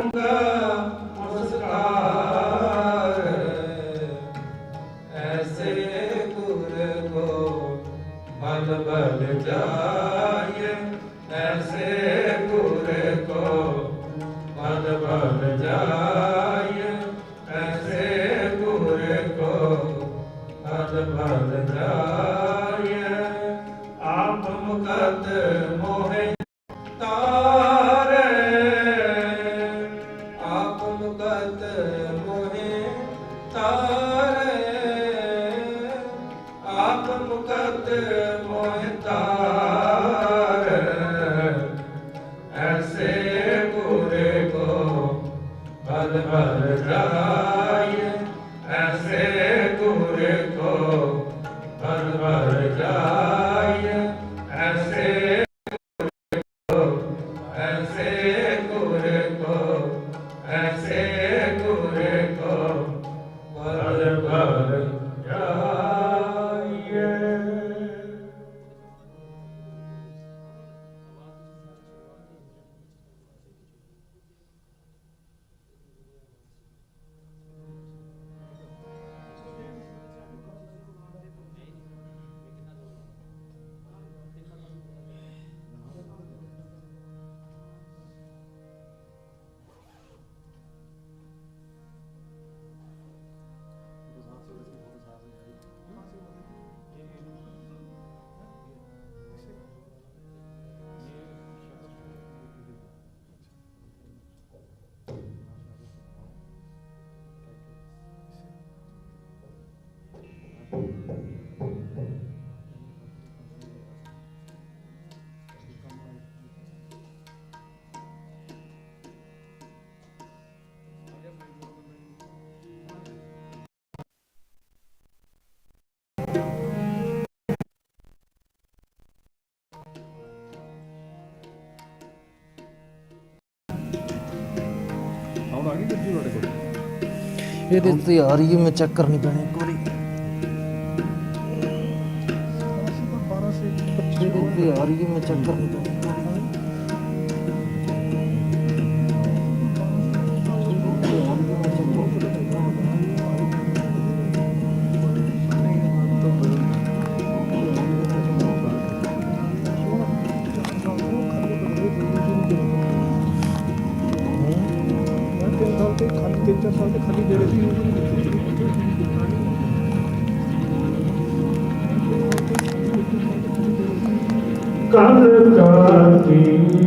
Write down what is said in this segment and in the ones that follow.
Love. ਇੱਧਰ ਜੀ ਤੁਹਾਡੇ ਕੋਲ ਇਹਦੇ ਤੇ ਮੈਂ ਚੈੱਕ ਕਰਨੀ ਪੈਣੀ ਇੱਕ ਵਾਰੀ। ਇਹਦੇ ਤੇ ਯਾਰ ਇਹ ਮੈਂ ਚੈੱਕ ਕਰਨੀ ਪੈਣੀ। Mother Country.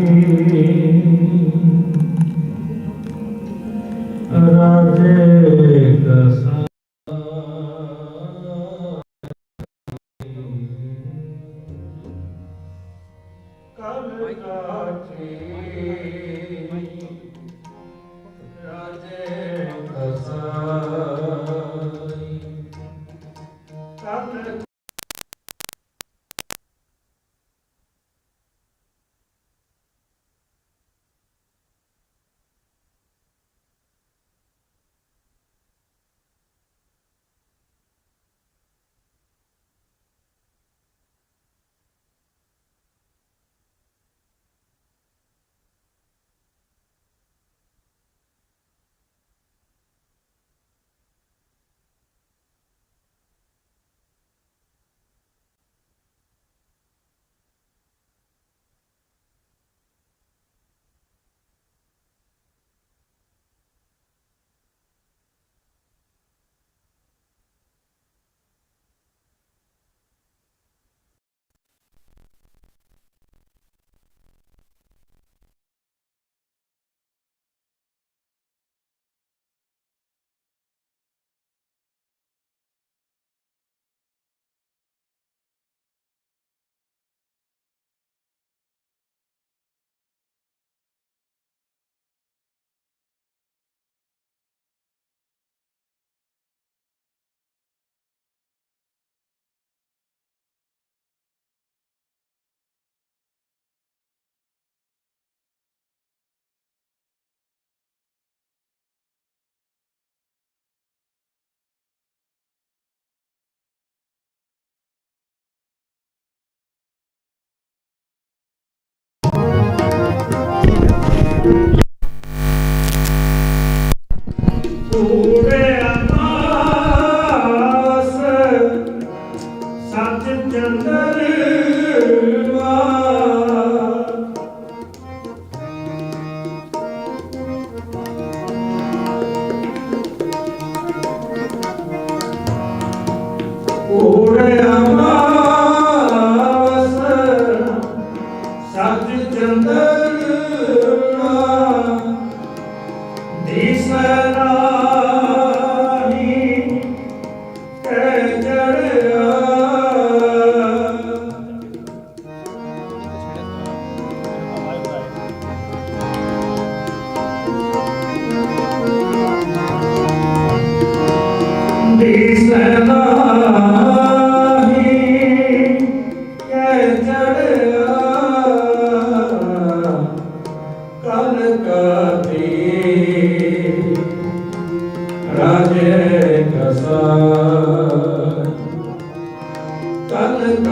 ਕਨ ਕਤੇ ਰਾਜੇ ਕਸਾ ਕਨ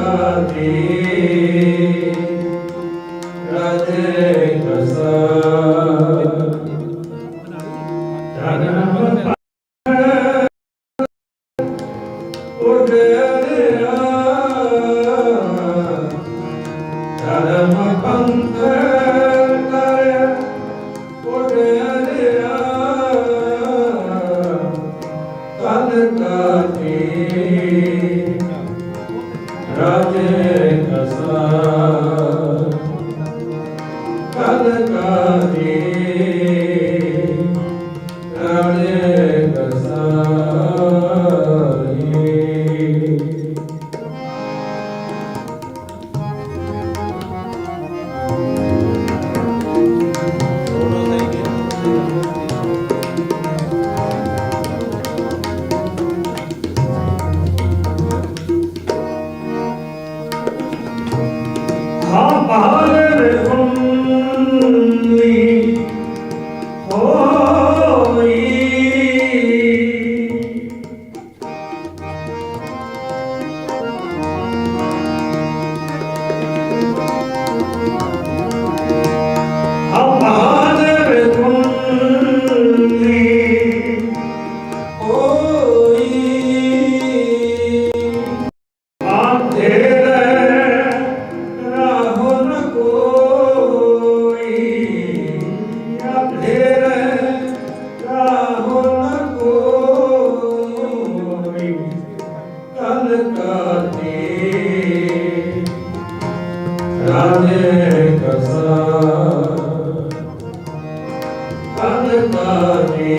ਤਨ ਤਾਰੇ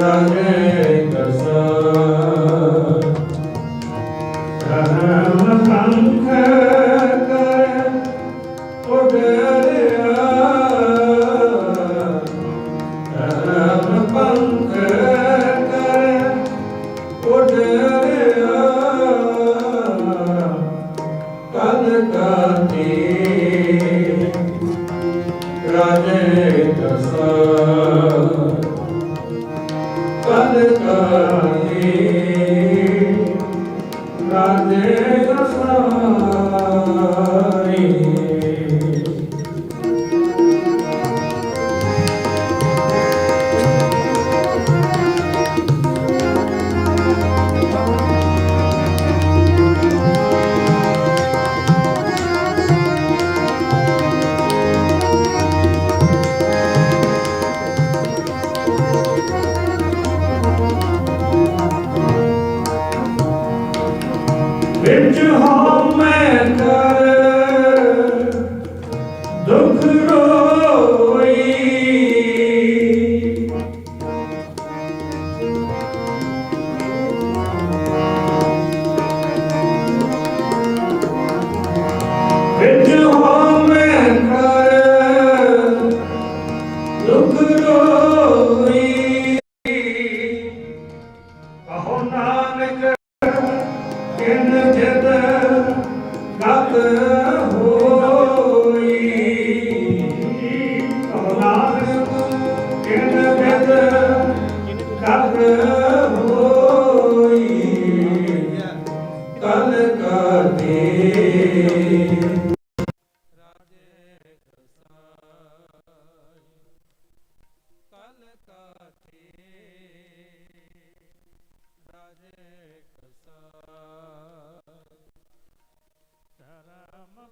ਰੰਗ Rama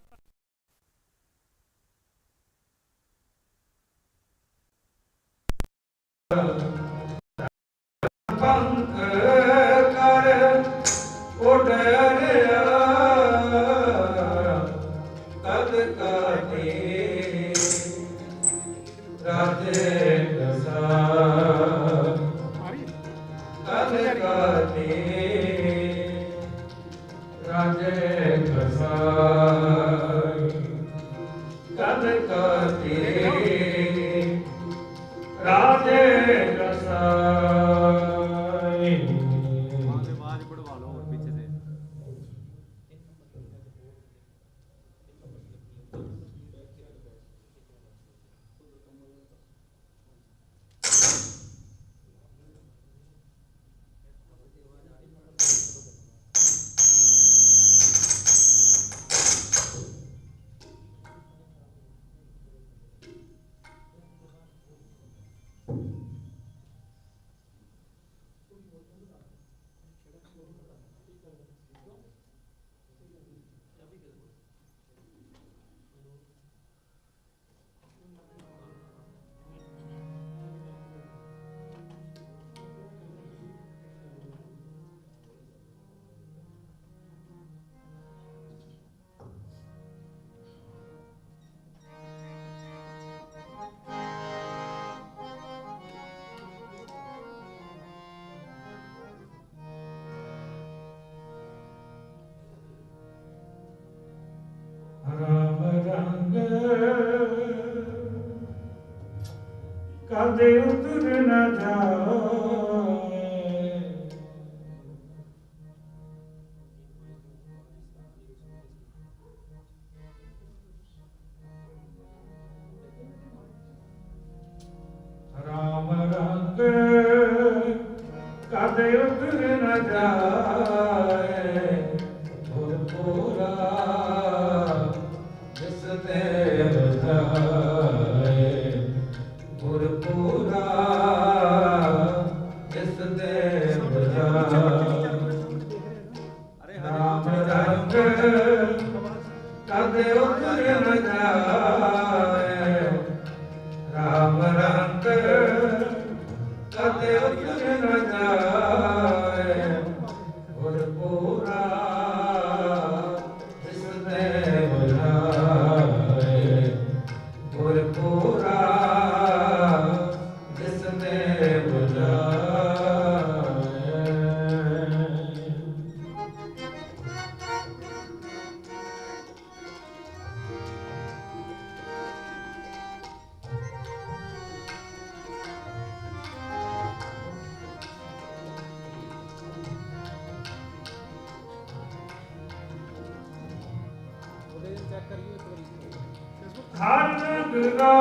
ছাদে উতরে না যাও ਰਾਮ ਰੰਗ ਕਦੇ ਉਤਰ ਨਾ ਜਾਏ ਹਰ ਦੁਰਗਾ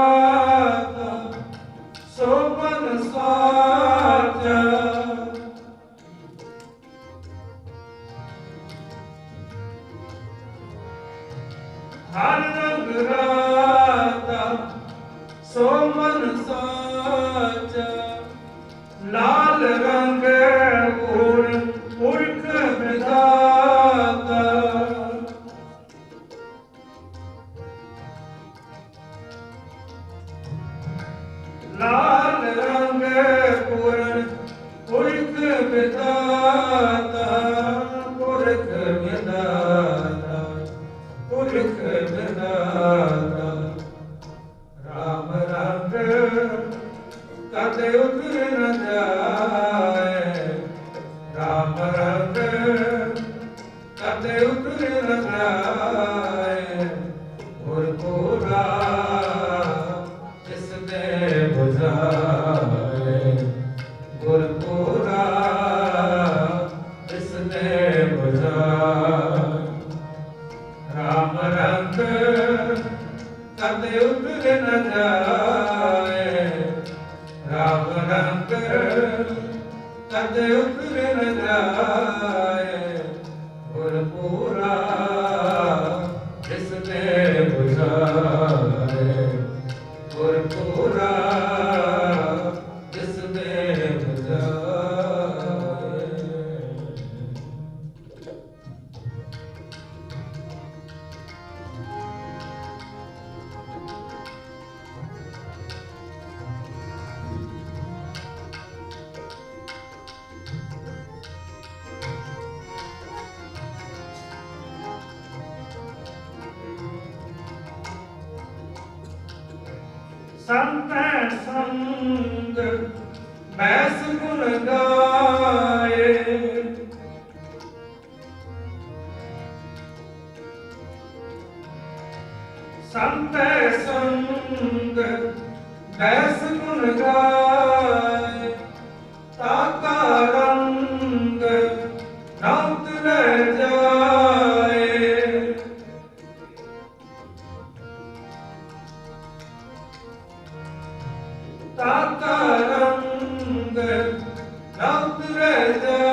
ਸਦ ਉਤਰ ਨ ਜਾਏ ਰਾਮ ਪੂਰਾ ਜਿਸ ਤੇ ਬੁਝਾਏ। ਸੰਤੈ ਸੰਗ ਬੈਸ ਗੁਣ ਗਾਏ। Não te rendes.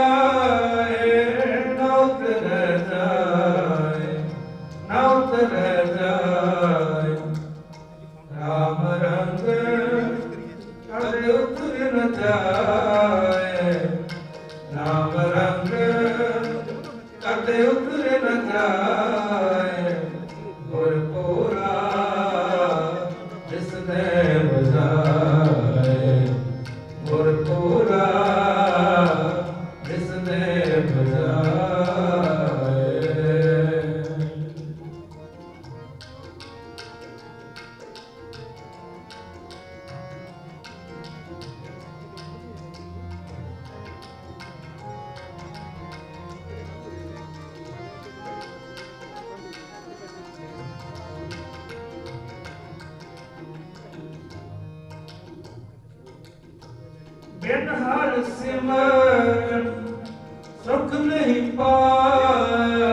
ਬਿਨ ਹਰ ਸਿਮਰਨ ਸੁਖ ਨਹੀਂ ਪਾਇਆ।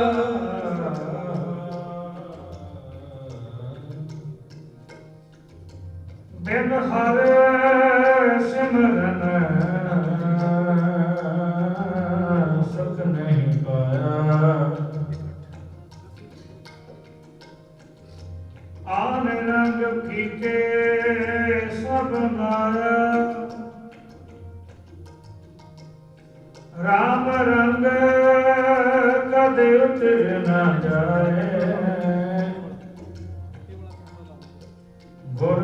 ਬਿਨ ਹਰ ਸਿਮਰਨ ਸੁਖ ਨਹੀਂ ਪਾਇਆ। ਆਨ ਰੰਗ ਕੀਕੇ ਸਭ ਮਾਰਾ ਰਾਮ ਰੰਗ ਕਦੇ ਉਤਰ ਨਾ ਜਾਏ। ਗੁਰ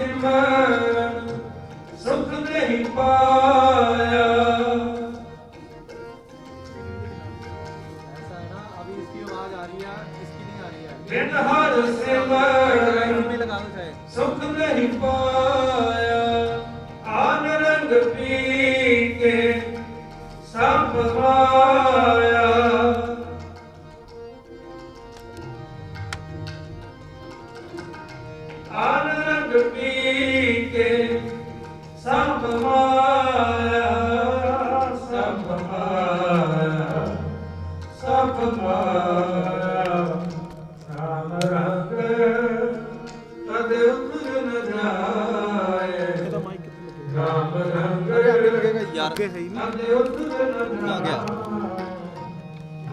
ਸਿਮਰ ਸੁਖ ਨਹੀਂ ਪਾਇਆ ऐसा है ना अभी इसकी आवाज़ आ रही है इसकी नहीं आ रही है। ਬਿਨ ਹਰ ਸਿਮਰ ਲਗਾना चाहिए ਸੁਖ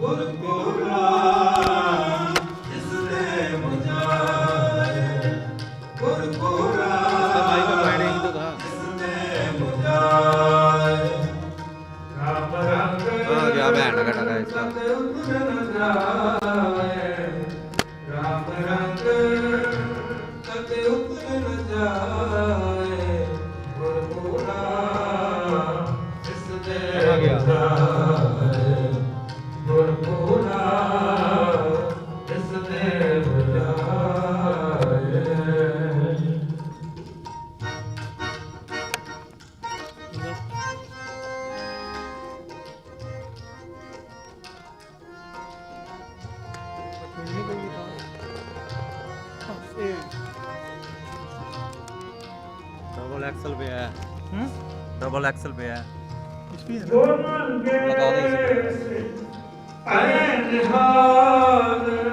would एक्सल पे है हुँ? डबल एक्सल पे है लगा दो